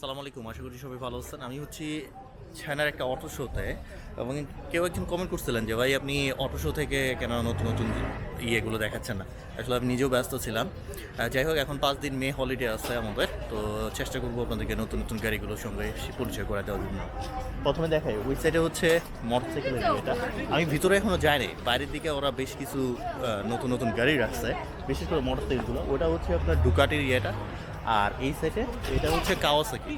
সালাম আলাইকুম, আশা করি সবাই ভালো আছেন। আমি হচ্ছি চায়নার একটা অটো শোতে এবং কেউ একজন কমেন্ট করছিলেন যে, ভাই, আপনি অটো শো থেকে কেন নতুন নতুন ইয়েগুলো দেখাচ্ছেন না? আসলে আমি নিজেও ব্যস্ত ছিলাম। যাই হোক, এখন পাঁচ দিন মে হলিডে আছে আমাদের, তো চেষ্টা করব আপনাদেরকে নতুন নতুন গাড়িগুলোর সঙ্গে পরিচয় করে দেওয়ার জন্য। প্রথমে দেখাই, ওই সাইডে হচ্ছে মোটরসাইকেলের ইয়েটা আমি ভিতরে এখনও যাইনি, বাইরের দিকে ওরা বেশ কিছু নতুন নতুন গাড়ি রাখছে, বিশেষ করে মোটরসাইকেলগুলো ওটা হচ্ছে আপনার ডুকাটির ইয়েটা। আর এই সাইডে এটা হচ্ছে কাওয়াসাকি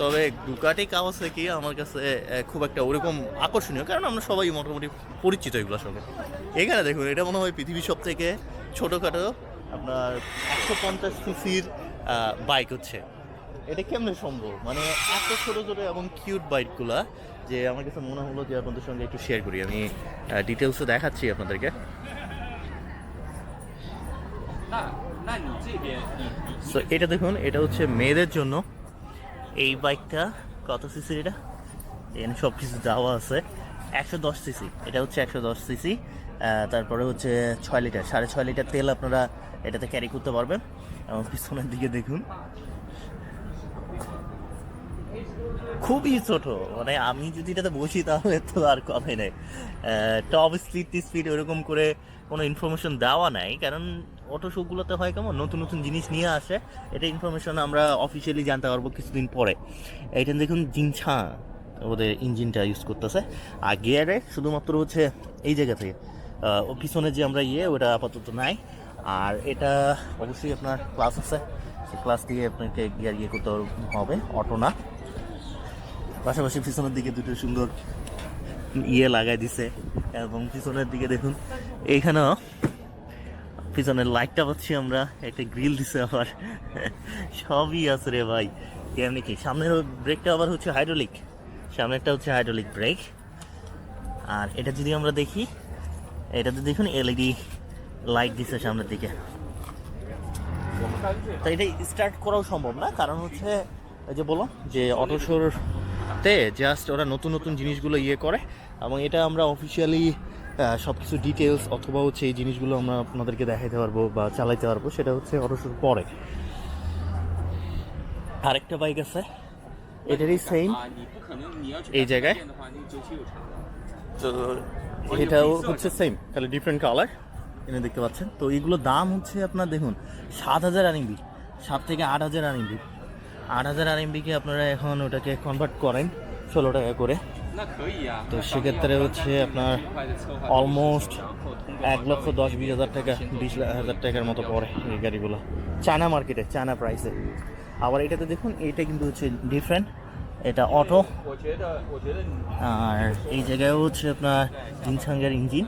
তবে ডুকাটি কাওয়াসাকি আমার কাছে খুব একটা ওরকম আকর্ষণীয়, কারণ আমরা সবাই মোটামুটি পরিচিত এগুলোর সঙ্গে এখানে দেখুন, এটা মনে হয় পৃথিবীর সব থেকে ছোটোখাটো আপনার একশো পঞ্চাশ সিসির বাইক হচ্ছে। এটা কেমনে সম্ভব? মানে এত ছোটো ছোটো এবং কিউট বাইকগুলা যে আমার কাছে মনে হলো যে আপনাদের সঙ্গে একটু শেয়ার করি। আমি ডিটেলসে দেখাচ্ছি আপনাদেরকে। সো এটা দেখুন, এটা হচ্ছে মেয়েদের জন্য। এই বাইকটা কত সিসির এটা? এখানে সব কিছু দেওয়া আছে। একশো দশ সিসি এটা হচ্ছে একশো দশ সিসি তারপরে হচ্ছে ছয় লিটার। সাড়ে ছয় লিটার তেল আপনারা এটাতে ক্যারি করতে পারবেন। এবং পিছনের দিকে দেখুন। খুবই ছোট। মানে আমি যদি এটাতে বসি, তাহলে তো আর কথাই নেই। টপ স্পিড স্পিড ওরকম করে কোনো ইনফরমেশন দেওয়া নাই। কারণ অটো শোগুলোতে হয় কেমন? নতুন নতুন জিনিস নিয়ে আসে। এটা ইনফরমেশন আমরা অফিসিয়ালি জানতে পারব কিছুদিন পরে। এইটা দেখুন, জিনছা ওদের ইঞ্জিনটা ইউজ করতেছে। আর গিয়ারে শুধুমাত্র হচ্ছে এই জায়গা থেকে। ও পিছনে যে আমরা ইয়ে ওটা আপাতত নাই। আর এটা অবশ্যই আপনার ক্লাস আছে। ক্লাস দিয়ে আপনাকে গিয়ার ইয়ে করতে হবে অটো না। পাশাপাশি পিছনের দিকে দুটো সুন্দর ইয়ে লাগাই দিছে। এবং পিছনের দিকে দেখুন, এইখানেও পিছনের লাইটটা পাচ্ছি আমরা, একটা গ্রিল দিছে আবার। সবই আছে রে ভাই। এমনি কি? সামনের ব্রেকটা আবার হচ্ছে হাইড্রোলিক। সামনেরটা হচ্ছে হাইড্রোলিক ব্রেক। আর এটা যদি আমরা দেখি এটাতে দেখুন এলইডি লাইট দিছে সামনের দিকে। তো এটা স্টার্ট করাও সম্ভব না, কারণ হচ্ছে যে বলো যে অটোশোর তে জাস্ট ওরা নতুন নতুন জিনিসগুলো ইয়ে করে, এবং এটা আমরা অফিসিয়ালি সব কিছু ডিটেলস অথবা হচ্ছে এই জিনিসগুলো আমরা আপনাদেরকে দেখাইতে পারব বা চালাইতে পারব, সেটা হচ্ছে অবসর পরে। আরেকটা বাইক আছে। এটারই সেম এই জায়গায়। তো এটাও হচ্ছে সেম তাহলে ডিফারেন্ট কালার এনে দেখতে পাচ্ছেন। তো এইগুলো দাম হচ্ছে আপনার দেখুন, সাত হাজার আরএমবি সাত থেকে আট হাজার আরএমবি আট হাজার আরএমবিকে আপনারা এখন ওটাকে কনভার্ট করেন ষোলো টাকা করে। তো সেক্ষেত্রে হচ্ছে আপনার অলমোস্ট এক লক্ষ দশ বিশ হাজার টাকা, বিশ হাজার টাকার মতো পড়ে এই গাড়িগুলো। চায়না মার্কেটে চায়না প্রাইসে আবার এটাতে দেখুন, এটা কিন্তু হচ্ছে ডিফারেন্ট এটা অটো আর এই জায়গায় হচ্ছে আপনার ইনসাঙ্গের ইঞ্জিন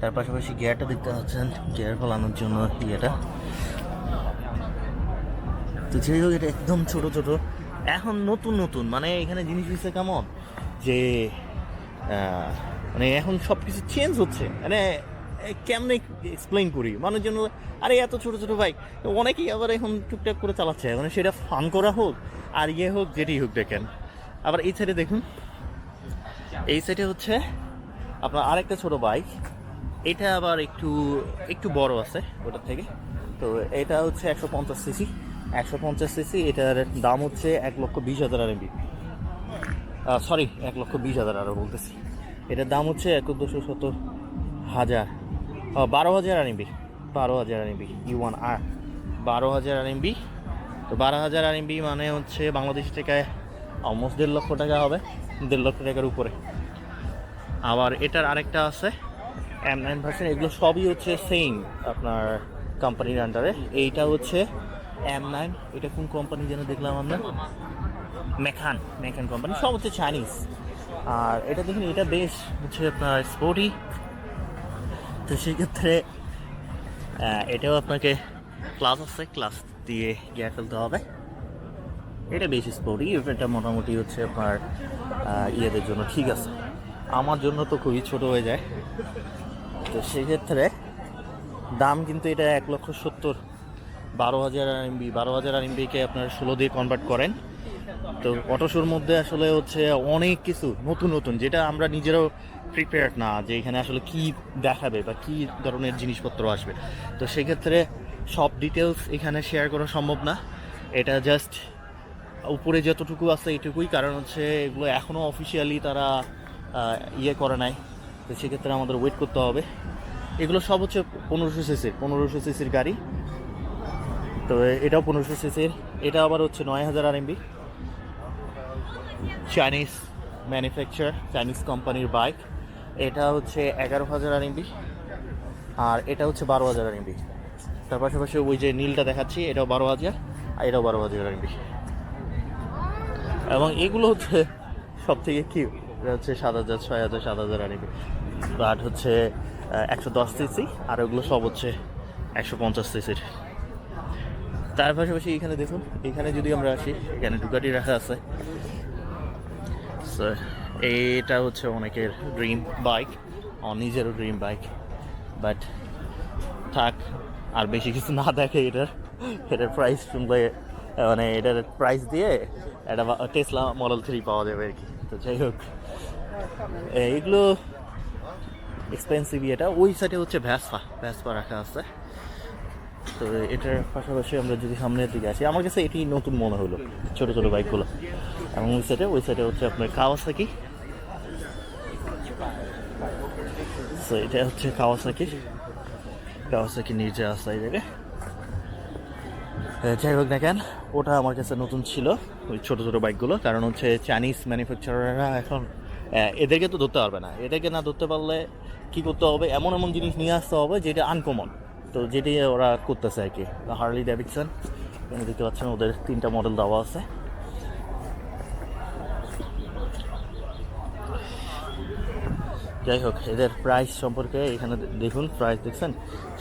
তার পাশাপাশি গিয়ারটা দেখতে পাচ্ছেন গিয়ার ফলানোর জন্য ইয়েটা। তো যেই হোক, এটা একদম ছোট ছোট। এখন নতুন নতুন মানে এখানে জিনিস হিসেবে কেমন? যে মানে এখন সব কিছু চেঞ্জ হচ্ছে। মানে কেমনে এক্সপ্লেইন করি? মানুষজন আরে, এত ছোট ছোট বাইক অনেকেই আবার এখন টুকটাক করে চালাচ্ছে। মানে সেটা ফান করা হোক আর ইয়ে হোক যেটি হোক দেখেন আবার এই সাইডে দেখুন। এই সাইডে হচ্ছে আপনার আরেকটা ছোট বাইক এটা আবার একটু একটু বড় আছে ওটার থেকে। তো এটা হচ্ছে একশো পঞ্চাশ সিসি একশো পঞ্চাশ সিসি এটার দাম হচ্ছে এক লক্ষ বিশ হাজার আরএমবি সরি এক লক্ষ বিশ হাজার আরও বলতেছি। এটার দাম হচ্ছে একুশশো শত হাজার। ও, বারো হাজার আরএমবি বারো হাজার আরএমবি ইউ ওয়ান আর বারো হাজার আরএমবি। তো বারো হাজার আরএমবি মানে হচ্ছে বাংলাদেশ টাকায় অলমোস্ট দেড় লক্ষ টাকা হবে দেড় লক্ষ টাকার উপরে। আবার এটার আরেকটা আছে এম নাইন ভার্সন এগুলো সবই হচ্ছে সেম আপনার কোম্পানির আন্ডারে এইটা হচ্ছে এম নাইন এটা কোন কোম্পানি যেন দেখলাম আমরা? মেখান মেখান কোম্পানি সব হচ্ছে চাইনিজ আর এটা দেখুন এটা বেশ হচ্ছে আপনার স্পোর্টি তো সেক্ষেত্রে এটাও আপনাকে ক্লাস আছে ক্লাস দিয়ে গিয়ার ফেলতে হবে। এটা বেশি স্পোর্টি এটা মোটামুটি হচ্ছে আপনার ইয়েদের জন্য ঠিক আছে। আমার জন্য তো খুবই ছোট হয়ে যায়। তো সেক্ষেত্রে দাম কিন্তু এটা এক লক্ষ সত্তর। বারো হাজার আর আরএমবি বারো হাজার আরএমবিকে আপনার ষোলো দিয়ে কনভার্ট করেন। তো অটোশোর মধ্যে আসলে হচ্ছে অনেক কিছু নতুন নতুন, যেটা আমরা নিজেরাও প্রিপেয়ার্ড না যে এখানে আসলে কি দেখাবে বা কি ধরনের জিনিসপত্র আসবে। তো সেক্ষেত্রে সব ডিটেলস এখানে শেয়ার করা সম্ভব না। এটা জাস্ট উপরে যতটুকু আছে এটুকুই, কারণ হচ্ছে এগুলো এখনও অফিসিয়ালি তারা ইয়ে করে নাই। তো সেক্ষেত্রে আমাদের ওয়েট করতে হবে। এগুলো সব হচ্ছে পনেরোশো সিসির পনেরোশো সিসির গাড়ি। তো এটাও পনেরোশো সিসির এটা আবার হচ্ছে নয় হাজার R MB Chinese manufacture Chinese কোম্পানির বাইক এটা হচ্ছে এগারো হাজার আর এমবি আর এটা হচ্ছে বারো হাজার আর এমবি তার পাশাপাশি ওই যে নীলটা দেখাচ্ছি, এটাও বারো হাজার, আর এটাও বারো হাজার আর এমবি এবং এগুলো হচ্ছে সব থেকে কিউ এটা হচ্ছে সাত হাজার, ছয় হাজার, সাত হাজার আর এমবি বাট হচ্ছে একশো দশ সিসি আর ওগুলো সব হচ্ছে একশো পঞ্চাশ সিসির তার পাশাপাশি এখানে দেখুন, এখানে যদি আমরা আসি, এখানে ডুকাটি রাখা আছে। So, এটা হচ্ছে অনেকের ড্রিম বাইক নিজেরও ড্রিম বাইক বাট থাক আর বেশি কিছু না দেখে এটার এটার প্রাইস শুনলে মানে এটার প্রাইস দিয়ে একটা টেসলা মডেল থ্রি পাওয়া যাবে আর কি। তো যাই হোক এইগুলো এক্সপেন্সিভ এটা। ওই সাইডে হচ্ছে ভ্যাসপা ভ্যাসপা রাখা আছে। তো এটার পাশাপাশি আমরা যদি সামনের দিকে আসি, আমার কাছে এটি নতুন মনে হলো, ছোট ছোট বাইকগুলো। এবং ওই সাইডে ওই সাইডে হচ্ছে আপনার কাওয়াসাকি তো এটা হচ্ছে কাওয়াসাকি কাওয়াসাকি নিচে আসা এই যাই হোক না কেন, ওটা আমার কাছে নতুন ছিল, ওই ছোট ছোট বাইকগুলো। কারণ হচ্ছে চাইনিজ ম্যানুফ্যাকচারাররা এখন এদেরকে তো ধরতে পারবে না। এদেরকে না ধরতে পারলে কি করতে হবে? এমন এমন জিনিস নিয়ে আসতে হবে যেটা আনকমন তো যেটি ওরা করতেছে আর কি হার্লি ডেভিডসন এখানে দেখতে পাচ্ছেন ওদের তিনটা মডেল দেওয়া আছে। যাই হোক, এদের প্রাইস সম্পর্কে এখানে দেখুন প্রাইস দেখছেন,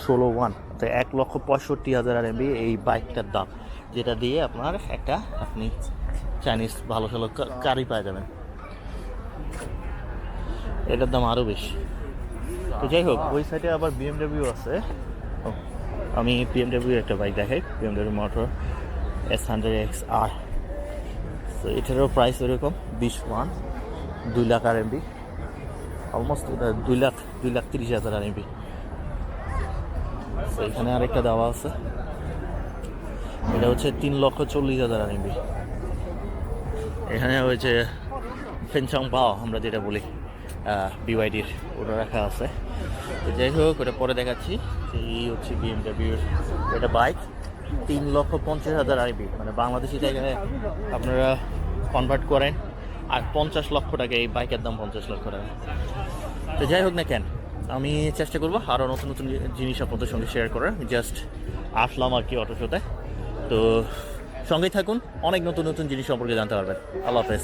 ষোলো ওয়ান তো এক লক্ষ পঁয়ষট্টি হাজার আর এমবি এই বাইকটার দাম, যেটা দিয়ে আপনার একটা আপনি চাইনিজ ভালো ভালো গাড়ি পাই যাবেন। এটার দাম আরও বেশি। তো যাই হোক, ওই সাইডে আবার বিএমডব্লিউ আছে। আমি বিএমডব্লিউ একটা বাইক দেখাই BMW motor S hundred X R তো এটারও প্রাইস ওরকম বিশ ওয়ান, দুই লাখ আর এমবি অলমোস্ট দুই লাখ দুই লাখ তিরিশ হাজার আর এমবি তো এখানে আরেকটা দেওয়া আছে। এটা হচ্ছে তিন লক্ষ চল্লিশ হাজার আর এমবি এখানে হয়েছে ফেনচং পাও আমরা যেটা বলি। বিওয়াইডির ওটা রাখা আছে। তো যাই হোক, ওটা পরে দেখাচ্ছি। এই হচ্ছে বিএমডাব্লিউর এটা বাইক তিন লক্ষ পঞ্চাশ হাজার আইবি মানে বাংলাদেশি জায়গায় আপনারা কনভার্ট করেন। আর পঞ্চাশ লক্ষ টাকা, এই বাইকের দাম পঞ্চাশ লক্ষ টাকা। তো যাই হোক না কেন, আমি চেষ্টা করব আরও নতুন নতুন জিনিস আপনাদের সঙ্গে শেয়ার করার। জাস্ট আসলাম আর কি অটো শোতে তো সঙ্গেই থাকুন, অনেক নতুন নতুন জিনিস সম্পর্কে জানতে পারবেন। আল্লাহ হাফেজ।